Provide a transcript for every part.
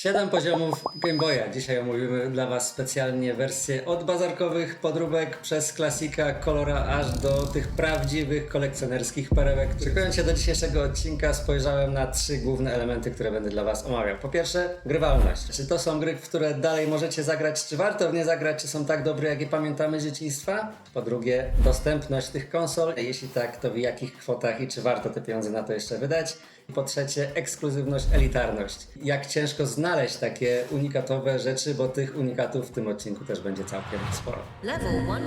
7 poziomów Game Boya. Dzisiaj omówimy dla Was specjalnie wersje od bazarkowych podróbek przez klasika, kolora, aż do tych prawdziwych kolekcjonerskich perełek. Szykując się do dzisiejszego odcinka spojrzałem na trzy główne elementy, które będę dla Was omawiał. Po pierwsze, grywalność. Czy to są gry, w które dalej możecie zagrać, czy warto w nie zagrać, czy są tak dobre, jak je pamiętamy z dzieciństwa? Po drugie, dostępność tych konsol. Jeśli tak, to w jakich kwotach i czy warto te pieniądze na to jeszcze wydać? Po trzecie, ekskluzywność, elitarność. Jak ciężko znaleźć takie unikatowe rzeczy, bo tych unikatów w tym odcinku też będzie całkiem sporo. Level 1.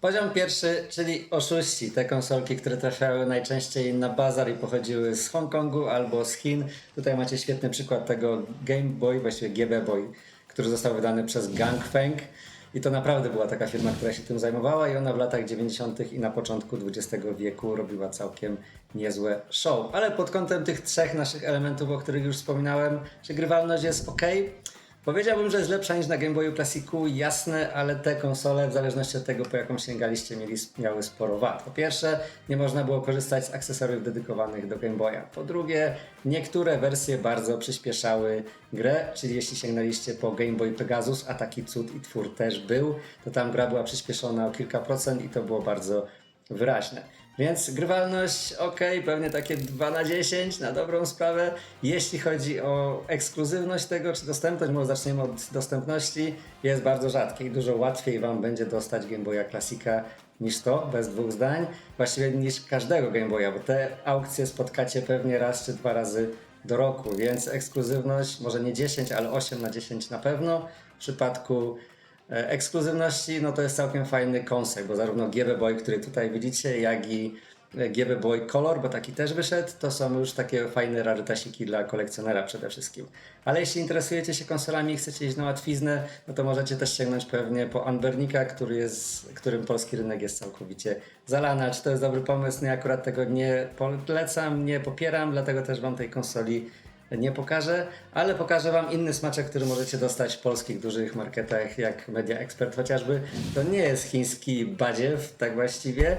Poziom pierwszy, czyli oszuści. Te konsolki, które trafiały najczęściej na bazar i pochodziły z Hongkongu albo z Chin. Tutaj macie świetny przykład tego Game Boy, właściwie GB Boy, który został wydany przez Gangfeng. I to naprawdę była taka firma, która się tym zajmowała i ona w latach 90. i na początku XX wieku robiła całkiem niezłe show. Ale pod kątem tych trzech naszych elementów, o których już wspominałem, że grywalność jest ok. Powiedziałbym, że jest lepsza niż na Game Boyu Classicu, jasne, ale te konsole, w zależności od tego, po jaką sięgaliście, mieli, miały sporo wad. Po pierwsze, nie można było korzystać z akcesoriów dedykowanych do Game Boya. Po drugie, niektóre wersje bardzo przyspieszały grę, czyli jeśli sięgnęliście po Game Boy Pegasus, a taki cud i twór też był, to tam gra była przyspieszona o kilka procent i to było bardzo wyraźne. Więc grywalność ok, pewnie takie 2 na 10 na dobrą sprawę. Jeśli chodzi o ekskluzywność tego, czy dostępność, może zaczniemy od dostępności, jest bardzo rzadkie i dużo łatwiej Wam będzie dostać Game Boya Classica niż to, bez dwóch zdań. Właściwie niż każdego Game Boya, bo te aukcje spotkacie pewnie raz czy dwa razy do roku, więc ekskluzywność może nie 10, ale 8 na 10 na pewno. W przypadku Ekskluzywności, no to jest całkiem fajny koncept, bo zarówno GB Boy, który tutaj widzicie, jak i e, GB Boy Color, bo taki też wyszedł, to są już takie fajne rarytasiki dla kolekcjonera przede wszystkim. Ale jeśli interesujecie się konsolami i chcecie iść na łatwiznę, no to możecie też sięgnąć pewnie po Anbernika, który jest, którym polski rynek jest całkowicie zalany. Czy to jest dobry pomysł? Ja akurat tego nie polecam, nie popieram, dlatego też Wam tej konsoli nie pokażę, ale pokażę Wam inny smaczek, który możecie dostać w polskich dużych marketach, jak Media Expert chociażby. To nie jest chiński badziew, tak właściwie.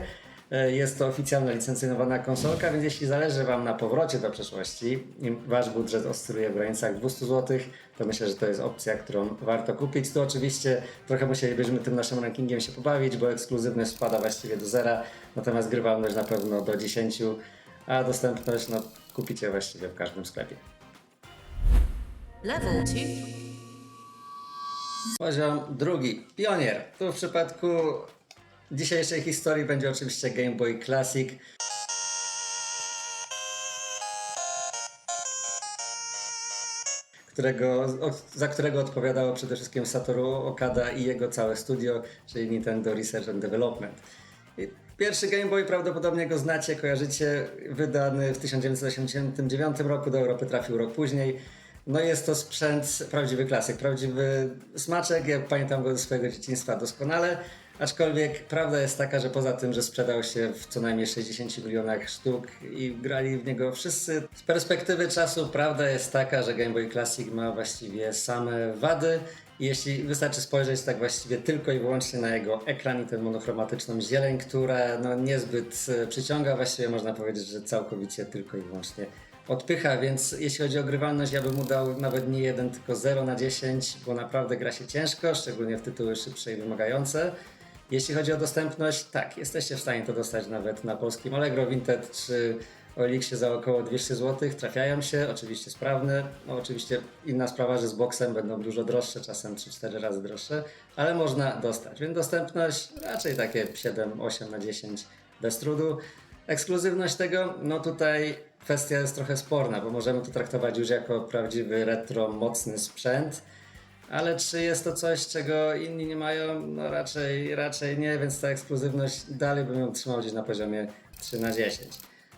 E, Jest to oficjalna licencjonowana konsolka, więc jeśli zależy Wam na powrocie do przeszłości i Wasz budżet oscyluje w granicach 200 zł, to myślę, że to jest opcja, którą warto kupić. Tu oczywiście trochę musielibyśmy tym naszym rankingiem się pobawić, bo ekskluzywność spada właściwie do zera, natomiast grywalność na pewno do 10, a dostępność no, kupicie właściwie w każdym sklepie. Level 2. Poziom drugi. Pionier. Tu w przypadku dzisiejszej historii będzie oczywiście Game Boy Classic. Którego, za którego odpowiadało przede wszystkim Satoru Okada i jego całe studio, czyli Nintendo Research and Development. I Pierwszy Game Boy prawdopodobnie go znacie, kojarzycie, wydany w 1989 roku, do Europy trafił rok później. No jest to sprzęt, prawdziwy klasyk, prawdziwy smaczek, ja pamiętam go ze swojego dzieciństwa doskonale, aczkolwiek prawda jest taka, że poza tym, że sprzedał się w co najmniej 60 milionach sztuk i grali w niego wszyscy, z perspektywy czasu prawda jest taka, że Game Boy Classic ma właściwie same wady i jeśli wystarczy spojrzeć tak właściwie tylko i wyłącznie na jego ekran i tę monochromatyczną zieleń, która no niezbyt e, przyciąga, właściwie można powiedzieć, że całkowicie tylko i wyłącznie odpycha, więc jeśli chodzi o grywalność, ja bym mu dał nawet nie 1, tylko 0 na 10, bo naprawdę gra się ciężko, szczególnie w tytuły szybsze i wymagające. Jeśli chodzi o dostępność, tak, jesteście w stanie to dostać nawet na polskim Allegro Vinted czy Olixie za około 200 zł. Trafiają się, oczywiście sprawne. No, oczywiście inna sprawa, że z boksem będą dużo droższe, czasem 3-4 razy droższe, ale można dostać. Więc dostępność raczej takie 7-8 na 10 bez trudu. Ekskluzywność tego, no tutaj kwestia jest trochę sporna, bo możemy to traktować już jako prawdziwy retro, mocny sprzęt. Ale czy jest to coś, czego inni nie mają? No raczej, raczej nie, więc ta ekskluzywność dalej bym ją trzymał gdzieś na poziomie 3 na 10.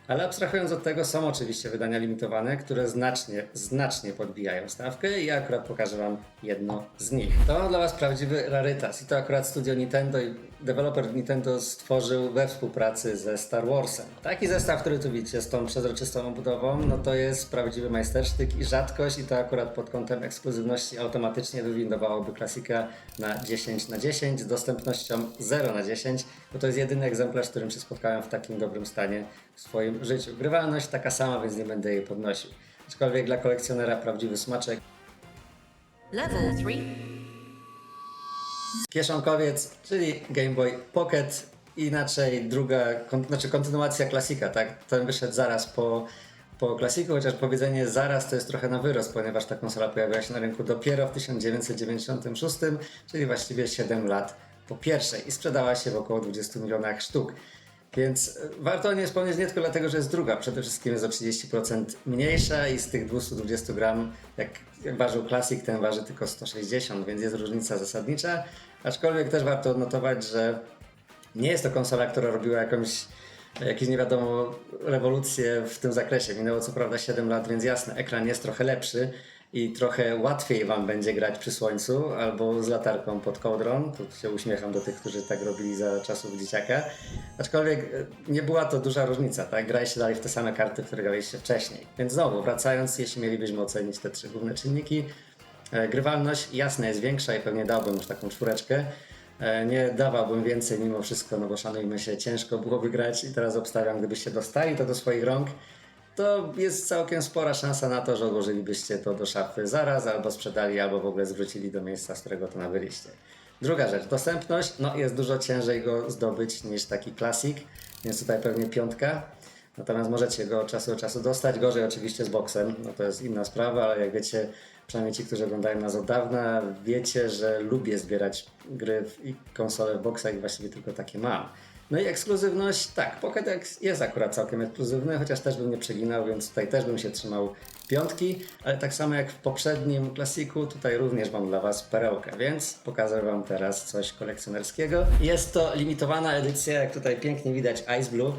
Ale abstrahując od tego, są oczywiście wydania limitowane, które znacznie, znacznie podbijają stawkę i ja akurat pokażę Wam jedno z nich. To dla Was prawdziwy rarytas i to akurat studio Nintendo i deweloper Nintendo stworzył we współpracy ze Star Warsem. Taki zestaw, który tu widzicie z tą przezroczystą obudową, no to jest prawdziwy majstersztyk i rzadkość i to akurat pod kątem ekskluzywności automatycznie wywindowałoby klasika na 10 na 10 z dostępnością 0 na 10, bo to jest jedyny egzemplarz, z którym się spotkałem w takim dobrym stanie w swoim życiu. Grywalność taka sama, więc nie będę jej podnosił. aczkolwiek dla kolekcjonera prawdziwy smaczek. Level 3. Kieszonkowiec, czyli Game Boy Pocket, inaczej druga, kon, znaczy kontynuacja klasika, tak? Ten wyszedł zaraz po, po klasiku, chociaż powiedzenie zaraz to jest trochę na wyrost, ponieważ ta konsola pojawiła się na rynku dopiero w 1996, czyli właściwie 7 lat po pierwszej i sprzedała się w około 20 milionach sztuk. Więc e, warto o niej wspomnieć nie tylko dlatego, że jest druga, przede wszystkim jest o 30% mniejsza i z tych 220 gram, jak, jak ważył Classic, ten waży tylko 160, więc jest różnica zasadnicza. Aczkolwiek też warto odnotować, że nie jest to konsola, która robiła jakąś, jakieś nie wiadomo rewolucje w tym zakresie. Minęło co prawda 7 lat, więc jasne, ekran jest trochę lepszy i trochę łatwiej Wam będzie grać przy słońcu albo z latarką pod kołdrą. Tu się uśmiecham do tych, którzy tak robili za czasów dzieciaka. Aczkolwiek e, nie była to duża różnica, tak? Graliście dalej w te same karty, które graliście wcześniej. Więc znowu, wracając, jeśli mielibyśmy ocenić te trzy główne czynniki, e, grywalność jasne jest większa i pewnie dałbym już taką czwóreczkę. E, Nie dawałbym więcej mimo wszystko, no bo szanujmy się, ciężko było wygrać i teraz obstawiam, gdybyście dostali to do swoich rąk, to jest całkiem spora szansa na to, że odłożylibyście to do szafy zaraz, albo sprzedali, albo w ogóle zwrócili do miejsca, z którego to nabyliście. Druga rzecz, dostępność, no jest dużo ciężej go zdobyć niż taki klasik, więc tutaj pewnie piątka. Natomiast możecie go od czasu do czasu dostać. Gorzej oczywiście z boksem, no to jest inna sprawa, ale jak wiecie, przynajmniej ci, którzy oglądają nas od dawna, wiecie, że lubię zbierać gry i konsole w boksach i właściwie tylko takie mam. No i ekskluzywność, tak, Pocket jest akurat całkiem ekskluzywny, chociaż też bym nie przeginał, więc tutaj też bym się trzymał piątki, ale tak samo jak w poprzednim klasiku, tutaj również mam dla Was perełkę, więc pokażę Wam teraz coś kolekcjonerskiego. Jest to limitowana edycja, jak tutaj pięknie widać, Ice Blue.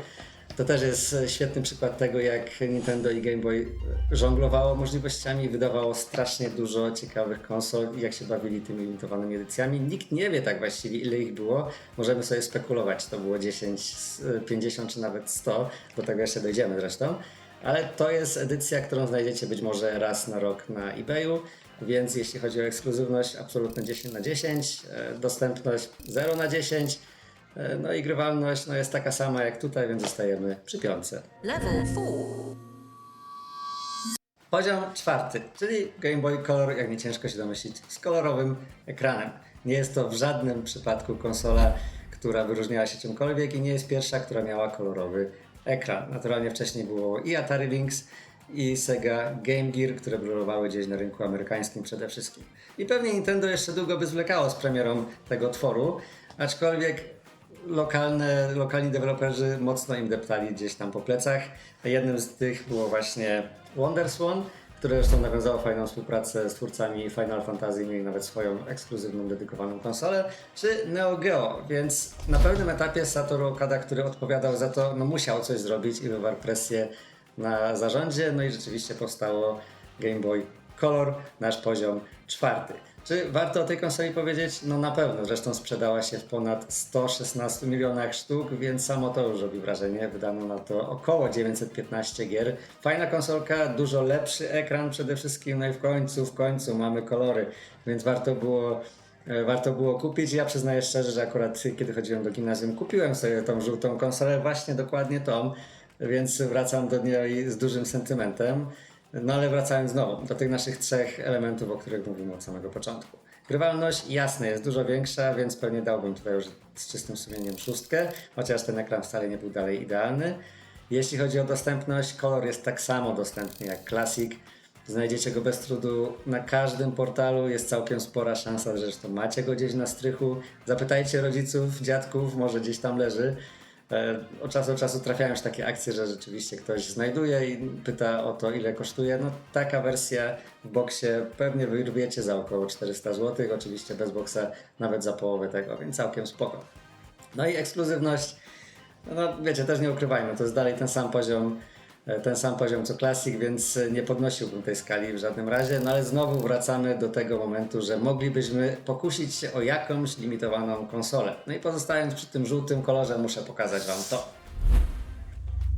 To też jest e, świetny przykład tego, jak Nintendo i Game Boy e, żonglowało możliwościami, wydawało strasznie dużo ciekawych konsol i jak się bawili tymi limitowanymi edycjami. Nikt nie wie tak właściwie, ile ich było. Możemy sobie spekulować, to było 10, s- 50 czy nawet 100, do tego jeszcze dojdziemy zresztą. Ale to jest edycja, którą znajdziecie być może raz na rok na eBayu, więc jeśli chodzi o ekskluzywność, absolutne 10 na 10, e, dostępność 0 na 10, e, no i grywalność no jest taka sama jak tutaj, więc zostajemy przy piątce. Level 4. Poziom czwarty, czyli Game Boy Color, jak nie ciężko się domyślić, z kolorowym ekranem. Nie jest to w żadnym przypadku konsola, która wyróżniała się czymkolwiek i nie jest pierwsza, która miała kolorowy ekran. Naturalnie wcześniej było i Atari Lynx, i Sega Game Gear, które brylowały gdzieś na rynku amerykańskim przede wszystkim. I pewnie Nintendo jeszcze długo by zwlekało z premierą tego tworu, aczkolwiek lokalne, lokalni deweloperzy mocno im deptali gdzieś tam po plecach. Jednym z tych było właśnie WonderSwan, które zresztą nawiązało fajną współpracę z twórcami Final Fantasy, mieli nawet swoją ekskluzywną, dedykowaną konsolę, czy Neo Geo, więc na pewnym etapie Satoru Okada, który odpowiadał za to, no musiał coś zrobić i wywarł presję na zarządzie, no i rzeczywiście powstało Game Boy Color, nasz poziom czwarty. Czy warto o tej konsoli powiedzieć? No na pewno, zresztą sprzedała się w ponad 116 milionach sztuk, więc samo to już robi wrażenie. Wydano na to około 915 gier. Fajna konsolka, dużo lepszy ekran przede wszystkim, no i w końcu, w końcu mamy kolory, więc warto było e, Warto było kupić. Ja przyznaję szczerze, że akurat kiedy chodziłem do gimnazjum, kupiłem sobie tą żółtą konsolę, właśnie dokładnie tą, więc wracam do niej z dużym sentymentem. No ale wracając znowu do tych naszych trzech elementów, o których mówimy od samego początku. Grywalność jasne jest dużo większa, więc pewnie dałbym tutaj już z czystym sumieniem szóstkę, chociaż ten ekran wcale nie był dalej idealny. Jeśli chodzi o dostępność, kolor jest tak samo dostępny jak Classic. Znajdziecie go bez trudu na każdym portalu, jest całkiem spora szansa, że zresztą macie go gdzieś na strychu. Zapytajcie rodziców, dziadków, może gdzieś tam leży. E, Od czasu do czasu trafiają się takie akcje, że rzeczywiście ktoś znajduje i pyta o to, ile kosztuje. No taka wersja w boksie pewnie wyrwiecie za około 400 zł, oczywiście bez boksa nawet za połowę tego, więc całkiem spoko. No i ekskluzywność, no wiecie, też nie ukrywajmy, to jest dalej ten sam poziom, ten sam poziom co Classic, więc e, nie podnosiłbym tej skali w żadnym razie, no ale znowu wracamy do tego momentu, że moglibyśmy pokusić się o jakąś limitowaną konsolę. No i pozostając przy tym żółtym kolorze, muszę pokazać Wam to.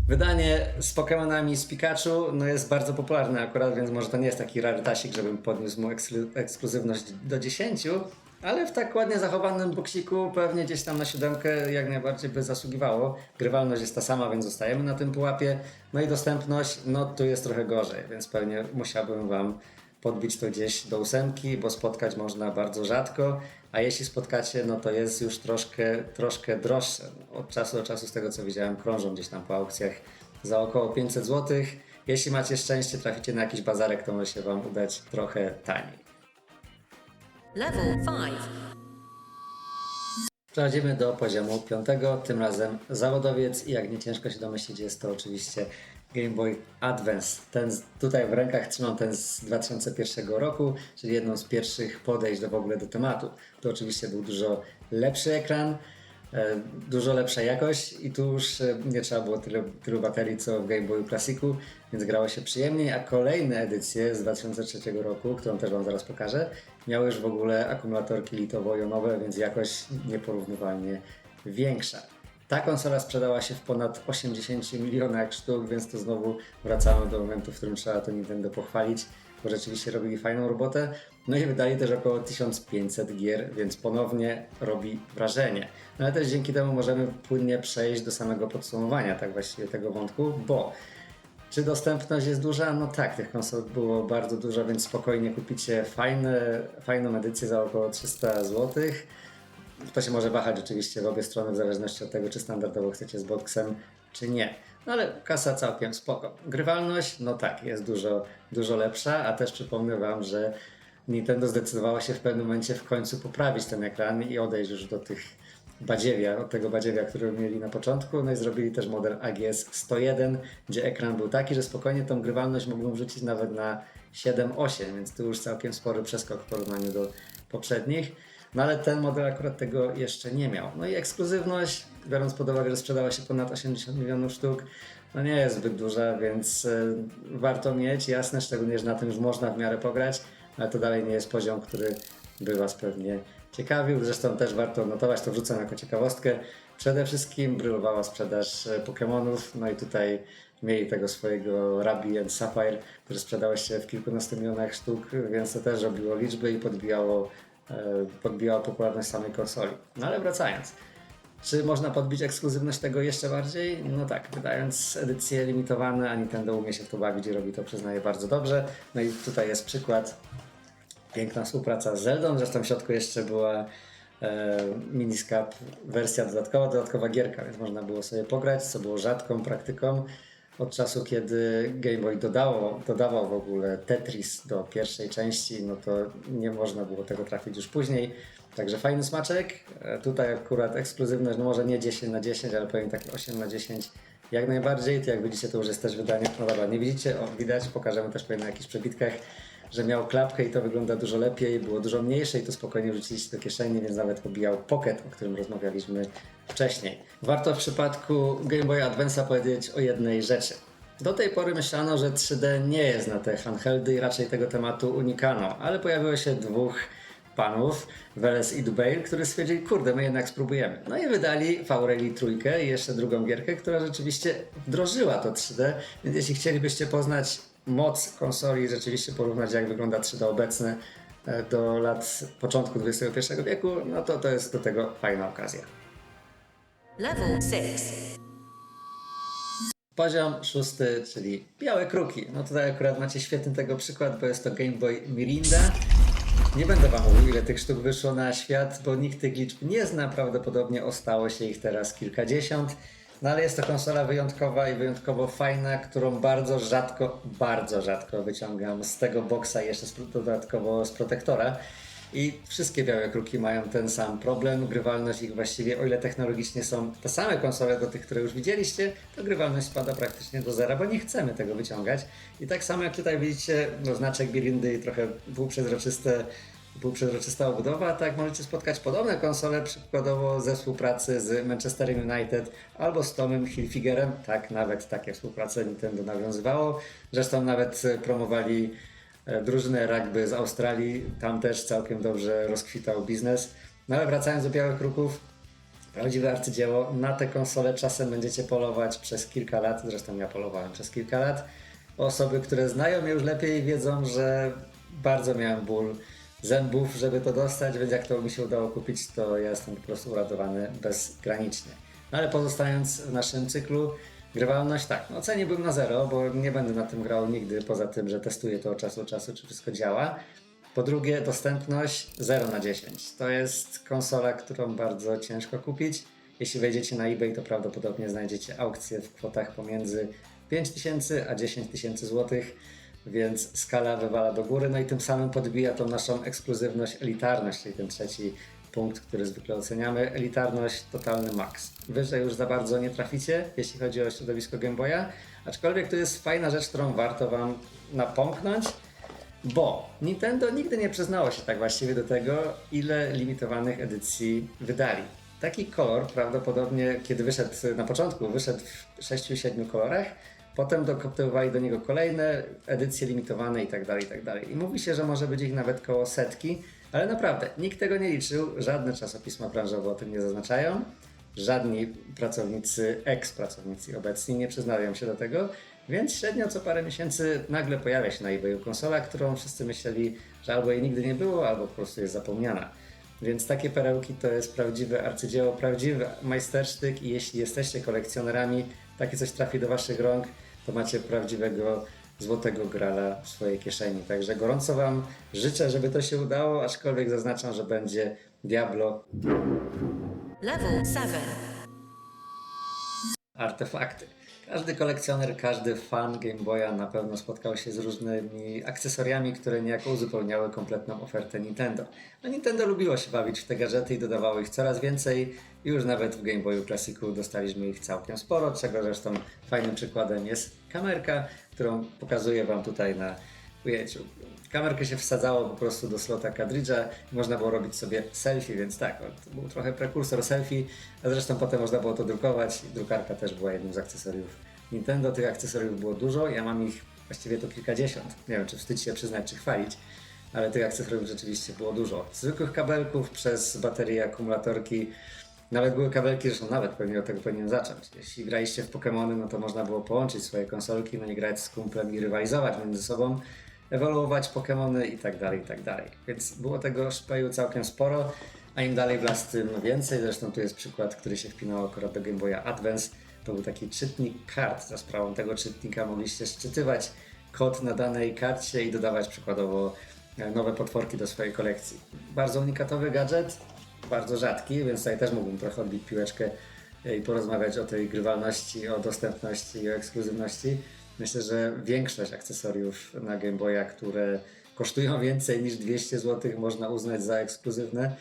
Wydanie z Pokémonami z Pikachu no jest bardzo popularne akurat, więc może to nie jest taki rarytasik, żebym podniósł mu eksklu- ekskluzywność do 10, Ale w tak ładnie zachowanym boksiku pewnie gdzieś tam na siódemkę jak najbardziej by zasługiwało. Grywalność jest ta sama, więc zostajemy na tym pułapie. No i dostępność, no tu jest trochę gorzej, więc pewnie musiałbym Wam podbić to gdzieś do ósemki, bo spotkać można bardzo rzadko, a jeśli spotkacie, no to jest już troszkę, troszkę droższe. Od czasu do czasu, z tego co widziałem, krążą gdzieś tam po aukcjach za około 500 zł. Jeśli macie szczęście, traficie na jakiś bazarek, to może się Wam udać trochę taniej. Level 5. Przechodzimy do poziomu piątego, tym razem zawodowiec i jak nie ciężko się domyślić, jest to oczywiście Game Boy Advance. Ten tutaj w rękach trzymam ten z 2001 roku, czyli jedną z pierwszych podejść do w ogóle do tematu. To oczywiście był dużo lepszy ekran, dużo lepsza jakość i tu już e, nie trzeba było tyle, tylu baterii co w Game Boyu Classicu, więc grało się przyjemniej, a kolejne edycje z 2003 roku, którą też Wam zaraz pokażę, miały już w ogóle akumulatorki litowo-jonowe, więc jakość nieporównywalnie większa. Ta konsola sprzedała się w ponad 80 milionach sztuk, więc tu znowu wracamy do momentu, w którym trzeba to Nintendo pochwalić, bo rzeczywiście robili fajną robotę. No i wydali też około 1500 gier, więc ponownie robi wrażenie. No ale też dzięki temu możemy płynnie przejść do samego podsumowania tak właściwie tego wątku, bo czy dostępność jest duża? No tak, tych konsol było bardzo dużo, więc spokojnie kupicie fajne, fajną edycję za około 300 zł. To się może wahać oczywiście w obie strony, w zależności od tego, czy standardowo chcecie z boxem, czy nie. No ale kasa całkiem spoko. Grywalność, no tak, jest dużo, dużo lepsza, a też przypomnę Wam, że Nintendo zdecydowało się w pewnym momencie w końcu poprawić ten ekran i odejść już do tych badziewia, od tego badziewia, który mieli na początku. No i zrobili też model AGS 101, gdzie ekran był taki, że spokojnie tą grywalność mogłem wrzucić nawet na 7-8, więc tu już całkiem spory przeskok w porównaniu do poprzednich. No ale ten model akurat tego jeszcze nie miał. No i ekskluzywność, biorąc pod uwagę, że sprzedała się ponad 80 milionów sztuk, no nie jest zbyt duża, więc y, warto mieć, jasne, szczególnie, że na tym już można w miarę pograć, ale to dalej nie jest poziom, który by Was pewnie ciekawił. Zresztą też warto odnotować, to wrzucam jako ciekawostkę. Przede wszystkim brylowała sprzedaż e, Pokémonów, no i tutaj mieli tego swojego Ruby and Sapphire, które sprzedały się w kilkunastu milionach sztuk, więc to też robiło liczby i podbijało, e, podbijało popularność samej konsoli. No ale wracając. Czy można podbić ekskluzywność tego jeszcze bardziej? No tak, wydając edycje limitowane, a Nintendo umie się w to bawić i robi to, przyznaję, bardzo dobrze. No i tutaj jest przykład piękna współpraca z Zeldą. Zresztą w środku jeszcze była e, wersja dodatkowa, dodatkowa gierka, więc można było sobie pograć, co było rzadką praktyką. Od czasu, kiedy Game Boy dodało, dodawał w ogóle Tetris do pierwszej części, no to nie można było tego trafić już później. Także fajny smaczek. E, Tutaj akurat ekskluzywność, no może nie 10 na 10, ale powiem tak 8 na 10 jak najbardziej. To jak widzicie, to już jest też wydanie. No dobra, nie widzicie? O, widać, pokażemy też pewnie na jakichś przebitkach że miał klapkę i to wygląda dużo lepiej, było dużo mniejsze i to spokojnie wrzuciliście do kieszeni, więc nawet pobijał pocket, o którym rozmawialiśmy wcześniej. Warto w przypadku Game Boy Advance'a powiedzieć o jednej rzeczy. Do tej pory myślano, że 3D nie jest na te handheldy i raczej tego tematu unikano, ale pojawiło się dwóch panów, Veles i Dubail, którzy stwierdzili, kurde, my jednak spróbujemy. No i wydali V-Rally trójkę i jeszcze drugą gierkę, która rzeczywiście wdrożyła to 3D, więc jeśli chcielibyście poznać moc konsoli i rzeczywiście porównać jak wygląda 3D obecne e, do lat początku XXI wieku, no to to jest do tego fajna okazja. Level 6. Poziom szósty, czyli białe kruki. No tutaj akurat macie świetny tego przykład, bo jest to Game Boy Mirinda. Nie będę Wam mówił, ile tych sztuk wyszło na świat, bo nikt tych liczb nie zna. Prawdopodobnie ostało się ich teraz kilkadziesiąt. No ale jest to konsola wyjątkowa i wyjątkowo fajna, którą bardzo rzadko, bardzo rzadko wyciągam z tego boksa i jeszcze dodatkowo z protektora. I wszystkie białe kruki mają ten sam problem. Grywalność ich właściwie, o ile technologicznie są te same konsole do tych, które już widzieliście, to grywalność spada praktycznie do zera, bo nie chcemy tego wyciągać. I tak samo jak tutaj widzicie, no, znaczek Birindy i trochę półprzezroczyste półprzezroczysta obudowa, tak możecie spotkać podobne konsole, przykładowo ze współpracy z Manchesterem United albo z Tomem Hilfigerem, tak, nawet takie współprace Nintendo nawiązywało. Zresztą nawet e, promowali e, drużynę rugby z Australii, tam też całkiem dobrze rozkwitał biznes. No ale wracając do Białych Kruków, prawdziwe arcydzieło, na te konsole czasem będziecie polować przez kilka lat, zresztą ja polowałem przez kilka lat. Osoby, które znają mnie już lepiej wiedzą, że bardzo miałem ból zębów, żeby to dostać, więc jak to mi się udało kupić, to ja jestem po prostu uradowany bezgranicznie. No ale pozostając w naszym cyklu, grywalność tak, no oceniłbym na zero, bo nie będę na tym grał nigdy, poza tym, że testuję to od czasu do czasu, czy wszystko działa. Po drugie, dostępność 0 na 10. To jest konsola, którą bardzo ciężko kupić. Jeśli wejdziecie na eBay, to prawdopodobnie znajdziecie aukcje w kwotach pomiędzy 5000 a 10 tysięcy złotych, więc skala wywala do góry, no i tym samym podbija tą naszą ekskluzywność, elitarność, czyli ten trzeci punkt, który zwykle oceniamy. Elitarność, totalny maks. Wyżej już za bardzo nie traficie, jeśli chodzi o środowisko Game Boya, aczkolwiek to jest fajna rzecz, którą warto Wam napomknąć, bo Nintendo nigdy nie przyznało się tak właściwie do tego, ile limitowanych edycji wydali. Taki kolor prawdopodobnie, kiedy wyszedł na początku, wyszedł w 6-7 kolorach, potem dokoptowali do niego kolejne edycje limitowane i tak dalej, i tak dalej. I mówi się, że może być ich nawet koło setki, ale naprawdę nikt tego nie liczył, żadne czasopisma branżowe o tym nie zaznaczają, żadni pracownicy, eks-pracownicy obecni nie przyznają się do tego, więc średnio co parę miesięcy nagle pojawia się na eBayu konsola, którą wszyscy myśleli, że albo jej nigdy nie było, albo po prostu jest zapomniana. Więc takie perełki to jest prawdziwe arcydzieło, prawdziwy majstersztyk i jeśli jesteście kolekcjonerami, takie coś trafi do waszych rąk, to macie prawdziwego złotego grala w swojej kieszeni. Także gorąco wam życzę, żeby to się udało, aczkolwiek zaznaczam, że będzie Diablo Level 7. artefakty. Każdy kolekcjoner, każdy fan Game Boya na pewno spotkał się z różnymi akcesoriami, które niejako uzupełniały kompletną ofertę Nintendo. A Nintendo lubiło się bawić w te gadżety i dodawało ich coraz więcej. I już nawet w Game Boyu Classicu dostaliśmy ich całkiem sporo, czego zresztą fajnym przykładem jest kamerka, którą pokazuję Wam tutaj na ujęciu. Kamerkę się wsadzało po prostu do slota kadridża i można było robić sobie selfie, więc tak, to był trochę prekursor selfie, a zresztą potem można było to drukować drukarka też była jednym z akcesoriów Nintendo. Tych akcesoriów było dużo, ja mam ich właściwie to kilkadziesiąt. Nie wiem, czy wstyd się przyznać, czy chwalić, ale tych akcesoriów rzeczywiście było dużo. Z zwykłych kabelków przez baterie, akumulatorki, nawet były kabelki, zresztą nawet pewnie od tego powinien zacząć. Jeśli graliście w Pokémony, no to można było połączyć swoje konsolki, no i grać z kumplem i rywalizować między sobą, ewoluować Pokémony i tak dalej, i tak dalej. Więc było tego szpeju całkiem sporo, a im dalej w las, tym więcej. Zresztą tu jest przykład, który się wpinał akurat do Game Boya Advance. To był taki czytnik kart. Za sprawą tego czytnika mogliście szczytywać kod na danej karcie i dodawać przykładowo e, nowe potworki do swojej kolekcji. Bardzo unikatowy gadżet, bardzo rzadki, więc tutaj też mógłbym trochę odbić piłeczkę e, i porozmawiać o tej grywalności, o dostępności i o ekskluzywności. Myślę, że większość akcesoriów na Game Boya, które kosztują więcej niż 200 zł, można uznać za ekskluzywne.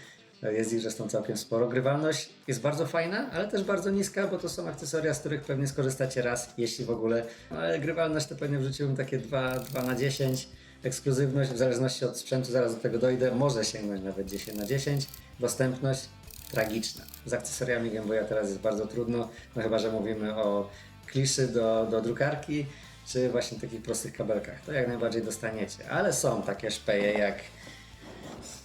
Jest ich zresztą całkiem sporo. Grywalność jest bardzo fajna, ale też bardzo niska, bo to są akcesoria, z których pewnie skorzystacie raz, jeśli w ogóle. No, ale grywalność to pewnie wrzuciłbym takie 2, 2 na 10. Ekskluzywność w zależności od sprzętu, zaraz do tego dojdę, może sięgnąć nawet 10 na 10. Dostępność tragiczna. Z akcesoriami Game Boya teraz jest bardzo trudno, no chyba, że mówimy o kliszy do, do drukarki, czy właśnie takich prostych kabelkach. To jak najbardziej dostaniecie. Ale są takie szpeje jak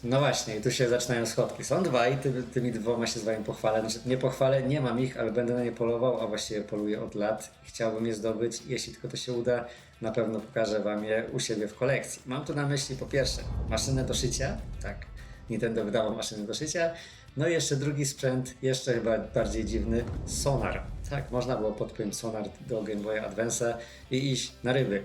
no właśnie, i tu się zaczynają schodki. Są dwa i ty, tymi dwoma się z wami pochwalę. Znaczy, nie pochwalę, nie mam ich, ale będę na nie polował, a właściwie poluję od lat. Chciałbym je zdobyć. Jeśli tylko to się uda, na pewno pokażę wam je u siebie w kolekcji. Mam tu na myśli po pierwsze maszynę do szycia. Tak, Nintendo wydało maszynę do szycia. No i jeszcze drugi sprzęt, jeszcze chyba bardziej dziwny, sonar. Tak, można było podpiąć sonar do Game Boy Advance'a i iść na ryby.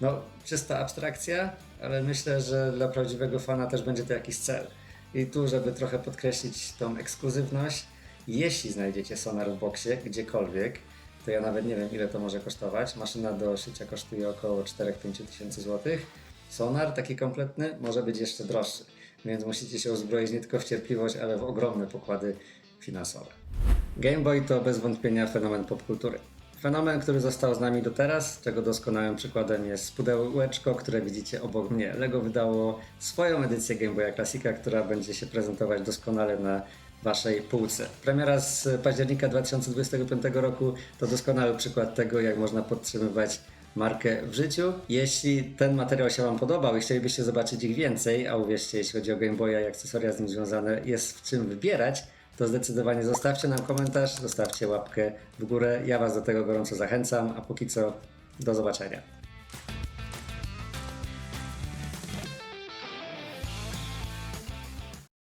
No, czysta abstrakcja, ale myślę, że dla prawdziwego fana też będzie to jakiś cel. I tu, żeby trochę podkreślić tą ekskluzywność, jeśli znajdziecie sonar w boksie gdziekolwiek, to ja nawet nie wiem ile to może kosztować. Maszyna do szycia kosztuje około 4-5 tysięcy złotych. Sonar taki kompletny może być jeszcze droższy, więc musicie się uzbroić nie tylko w cierpliwość, ale w ogromne pokłady finansowe. Game Boy to bez wątpienia fenomen popkultury. Fenomen, który został z nami do teraz, czego doskonałym przykładem jest pudełeczko, które widzicie obok mnie. Lego wydało swoją edycję Game Boya Classica, która będzie się prezentować doskonale na waszej półce. Premiera z października 2025 roku to doskonały przykład tego, jak można podtrzymywać markę w życiu. Jeśli ten materiał się Wam podobał i chcielibyście zobaczyć ich więcej, a uwierzcie, jeśli chodzi o Game Boya i akcesoria z nim związane, jest w czym wybierać, to zdecydowanie zostawcie nam komentarz, zostawcie łapkę w górę. Ja Was do tego gorąco zachęcam, a póki co do zobaczenia.